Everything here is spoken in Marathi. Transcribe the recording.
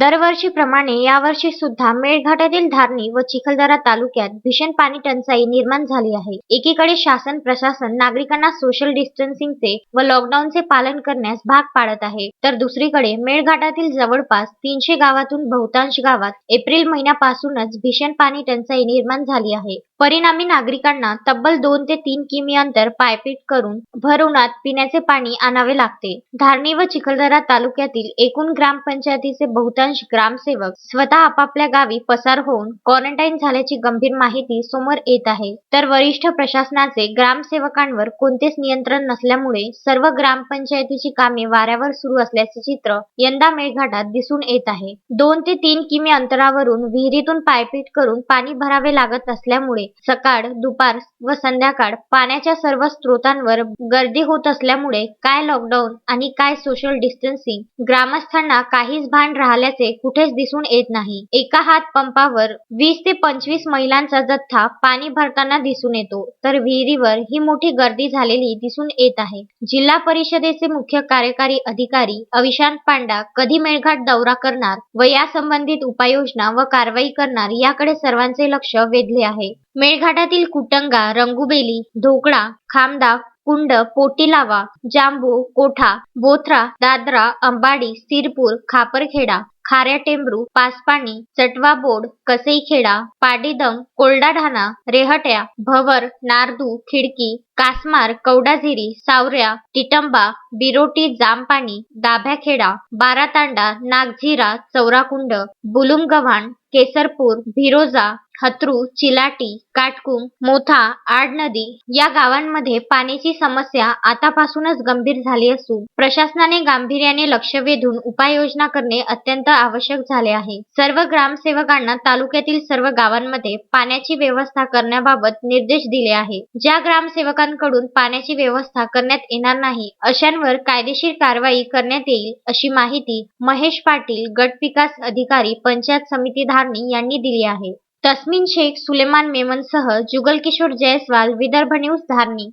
दरवर्षीप्रमाणे यावर्षी सुद्धा मेळघाटातील धारणी व चिखलदरा तालुक्यात भीषण पाणी टंचाई निर्माण झाली आहे. एकीकडे शासन प्रशासन नागरिकांना सोशल डिस्टन्सिंगचे व लॉकडाऊनचे पालन करण्यास भाग पाडत आहे तर दुसरीकडे मेळघाटातील जवळपास तीनशे गावातून बहुतांश गावात एप्रिल महिन्यापासूनच भीषण पाणी टंचाई निर्माण झाली आहे. परिणामी नागरिकांना तब्बल दोन ते तीन किमी अंतर पायपीट करून भर उन्हात पिण्याचे पाणी आणावे लागते. धारणी व चिखलदरा तालुक्यातील एकूण ग्रामपंचायतीचे बहुतांश ग्रामसेवक स्वतः आपापल्या गावी पसार होऊन क्वारंटाईन झाल्याची गंभीर माहिती समोर येत आहे. तर वरिष्ठ प्रशासनाचे ग्रामसेवकांवर कोणतेच नियंत्रण नसल्यामुळे सर्व ग्रामपंचायतीची कामे वाऱ्यावर सुरू असल्याचे चित्र यंदा मेळघाटात दिसून येत आहे. दोन ते तीन किमी अंतरावरून विहिरीतून पायपीट करून पाणी भरावे लागत असल्यामुळे सकाळ दुपार व संध्याकाळ पाण्याच्या सर्व स्रोतांवर गर्दी होत असल्यामुळे काय लॉकडाऊन आणि काय सोशल डिस्टन्सिंग ग्रामस्थांना काहीच भान राहिल्याचे कुठेच दिसून येत नाही. एका हात पंपावर वीस ते पंचवीस महिलांचा जथ्था पाणी भरताना दिसून येतो. तर विहिरीवर ही मोठी गर्दी झालेली दिसून येत आहे. जिल्हा परिषदेचे मुख्य कार्यकारी अधिकारी अविशांत पांडा कधी मेळघाट दौरा करणार व या संबंधित उपाययोजना व कारवाई करणार याकडे सर्वांचे लक्ष वेधले आहे. मेळघाटातील कुटंगा रंगुबेली ढोकळा खामदा कुंड पोटीलावा जांबू कोठा बोथरा दादरा अंबाडी सिरपूर खापरखेडा खाऱ्या टेंबरू पाचपाणी चटवा बोड कसईखेडा पाडीदम कोल्डाढाणा रेहट्या भवर नारदू खिडकी कासमार कवडाझिरी सावऱ्या टिटंबा बिरोटी जामपाणी दाभ्याखेडा बारातांडा नागझिरा चौराकुंड बुलुमगव्हाण केसरपूर भिरोजा हत्रू चिलाटी काटकुंग मोथा आडनदी या गावांमध्ये पाण्याची समस्या आतापासूनच गंभीर झाली असून प्रशासनाने गांभीर्याने लक्ष वेधून उपाययोजना करणे अत्यंत आवश्यक झाले आहे. सर्व ग्रामसेवकांना तालुक्यातील सर्व गावांमध्ये पाण्याची व्यवस्था करण्याबाबत निर्देश दिले आहे. ज्या ग्रामसेवकांकडून पाण्याची व्यवस्था करण्यात येणार नाही अशांवर कायदेशीर कारवाई करण्यात येईल अशी माहिती महेश पाटील गट विकास अधिकारी पंचायत समिती धारणी यांनी दिली आहे. तस्मिन शेख सुलेमान मेमनसह जुगल किशोर जयस्वाल विदर्भ न्यूज धारणी.